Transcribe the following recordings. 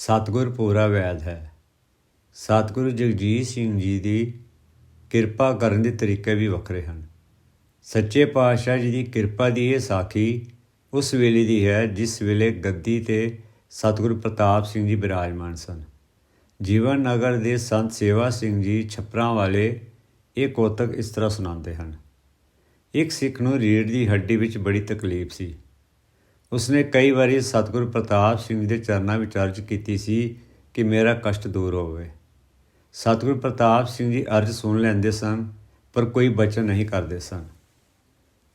ਸਤਿਗੁਰ ਪੂਰਾ ਵੈਦ ਹੈ। ਸਤਿਗੁਰੂ ਜਗਜੀਤ ਸਿੰਘ ਜੀ ਦੀ ਕਿਰਪਾ ਕਰਨ ਦੇ ਤਰੀਕੇ ਵੀ ਵੱਖਰੇ ਹਨ। ਸੱਚੇ ਪਾਤਸ਼ਾਹ ਜੀ ਦੀ ਕਿਰਪਾ ਦੀ ਇਹ ਸਾਖੀ ਉਸ ਵੇਲੇ ਦੀ ਹੈ ਜਿਸ ਵੇਲੇ ਗੱਦੀ ਤੇ ਸਤਿਗੁਰੂ ਪ੍ਰਤਾਪ ਸਿੰਘ ਜੀ ਬਿਰਾਜਮਾਨ ਸਨ। ਜੀਵਨ ਨਗਰ ਦੇ ਸੰਤ ਸੇਵਾ ਸਿੰਘ ਜੀ ਛਪਰਾਂ ਵਾਲੇ ਇਹ ਕੋਤਕ ਇਸ ਤਰ੍ਹਾਂ ਸੁਣਾਉਂਦੇ ਹਨ। ਇੱਕ ਸਿੱਖ ਨੂੰ ਰੀੜ ਦੀ ਹੱਡੀ ਵਿੱਚ ਬੜੀ ਤਕਲੀਫ ਸੀ। ਉਸਨੇ ਕਈ ਵਾਰੀ ਸਤਿਗੁਰੂ ਪ੍ਰਤਾਪ ਸਿੰਘ ਜੀ ਦੇ ਚਰਨਾਂ ਵਿੱਚ ਅਰਜ਼ ਕੀਤੀ ਸੀ ਕਿ ਮੇਰਾ ਕਸ਼ਟ ਦੂਰ ਹੋਵੇ। ਸਤਿਗੁਰੂ ਪ੍ਰਤਾਪ ਸਿੰਘ ਜੀ ਅਰਜ਼ ਸੁਣ ਲੈਂਦੇ ਸਨ, ਪਰ ਕੋਈ ਬਚਨ ਨਹੀਂ ਕਰਦੇ ਸਨ।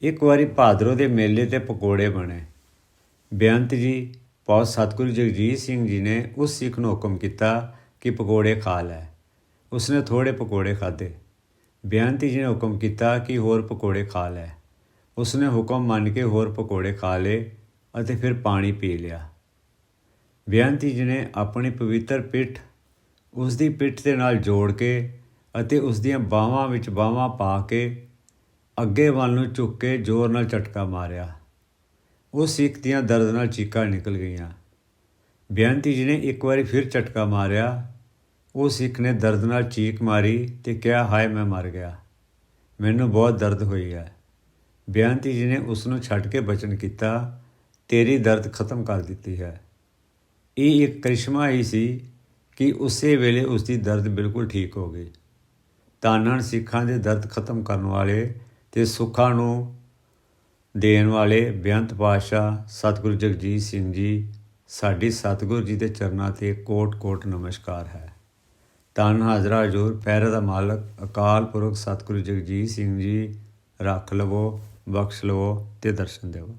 ਇੱਕ ਵਾਰੀ ਭਾਦਰੋਂ ਦੇ ਮੇਲੇ ਤੇ ਪਕੌੜੇ ਬਣੇ। ਬੇਅੰਤ ਜੀ, ਪਾਉ ਸਤਿਗੁਰੂ ਜਗਜੀਤ ਸਿੰਘ ਜੀ ਨੇ ਉਸ ਸਿੱਖ ਨੂੰ ਹੁਕਮ ਕੀਤਾ ਕਿ ਪਕੌੜੇ ਖਾ ਲੈ। ਉਸਨੇ ਥੋੜੇ ਪਕੌੜੇ ਖਾਦੇ ਬੇਅੰਤ ਜੀ ਨੇ ਹੁਕਮ ਕੀਤਾ ਕਿ ਹੋਰ ਪਕੌੜੇ ਖਾ ਲੈ। ਉਸਨੇ ਹੁਕਮ ਮੰਨ ਕੇ ਹੋਰ ਪਕੌੜੇ ਖਾ ਲਏ। ਅਤੇ ਫਿਰ ਪਾਣੀ ਪੀ ਲਿਆ। ਬੇਅੰਤੀ ਜੀ ਨੇ ਆਪਣੀ ਪਵਿੱਤਰ ਪਿੱਠ ਉਸ ਦੀ ਪਿੱਠ ਦੇ ਨਾਲ ਜੋੜ ਕੇ ਅਤੇ ਉਸ ਦੀਆਂ ਬਾਹਾਂ ਵਿੱਚ ਬਾਹਾਂ ਪਾ ਕੇ ਅੱਗੇ ਵੱਲ ਨੂੰ ਝੁੱਕ ਕੇ ਜ਼ੋਰ ਨਾਲ ਝਟਕਾ ਮਾਰਿਆ। ਉਹ ਸਿੱਖ ਦੀਆਂ ਦਰਦ ਨਾਲ ਚੀਕਾਂ ਨਿਕਲ ਗਈਆਂ। ਬੇਅੰਤੀ ਜੀ ਨੇ ਇੱਕ ਵਾਰੀ ਫਿਰ ਝਟਕਾ ਮਾਰਿਆ, ਉਹ ਸਿੱਖ ਨੇ ਦਰਦ ਨਾਲ ਚੀਕ ਮਾਰੀ ਤੇ ਕਿਹਾ, ਹਾਏ, ਮੈਂ ਮਰ ਗਿਆ। ਮੈਨੂੰ ਬਹੁਤ ਦਰਦ ਹੋਈ ਹੈ। ਬੇਅੰਤੀ ਜੀ ਨੇ ਉਸ ਨੂੰ ਛੱਡ ਕੇ ਬਚਨ ਕੀਤਾ ਤੇਰੀ ਦਰਦ ਖਤਮ ਕਰ ਦਿੱਤੀ ਹੈ। ਇਹ ਇੱਕ ਕਰਿਸ਼ਮਾ ਹੀ ਸੀ ਕਿ ਉਸੇ ਵੇਲੇ ਉਸ ਦੀ ਦਰਦ ਬਿਲਕੁਲ ਠੀਕ ਹੋ ਗਈ। ਤਾਨਣ ਸਿੱਖਾਂ ਦੇ ਦਰਦ ਖਤਮ ਕਰਨ ਵਾਲੇ ਤੇ ਸੁੱਖਾਂ ਨੂੰ ਦੇਣ ਵਾਲੇ ਬੇਅੰਤ ਪਾਤਸ਼ਾਹ ਸਤਿਗੁਰੂ ਜਗਜੀਤ ਸਿੰਘ ਜੀ, ਸਾਡੀ ਸਤਿਗੁਰੂ ਜੀ ਦੇ ਚਰਨਾਂ ਤੇ ਕੋਟ-ਕੋਟ ਨਮਸਕਾਰ ਹੈ। ਤਨ ਹਾਜ਼ਰਾ ਹਜ਼ੂਰ ਪੈਰ ਦਾ ਮਾਲਕ, ਅਕਾਲ ਪੁਰਖ ਸਤਿਗੁਰੂ ਜਗਜੀਤ ਸਿੰਘ ਜੀ, ਰੱਖ ਲਵੋ, ਬਖਸ਼ ਲਵੋ ਤੇ ਦਰਸ਼ਨ ਦੇਵੋ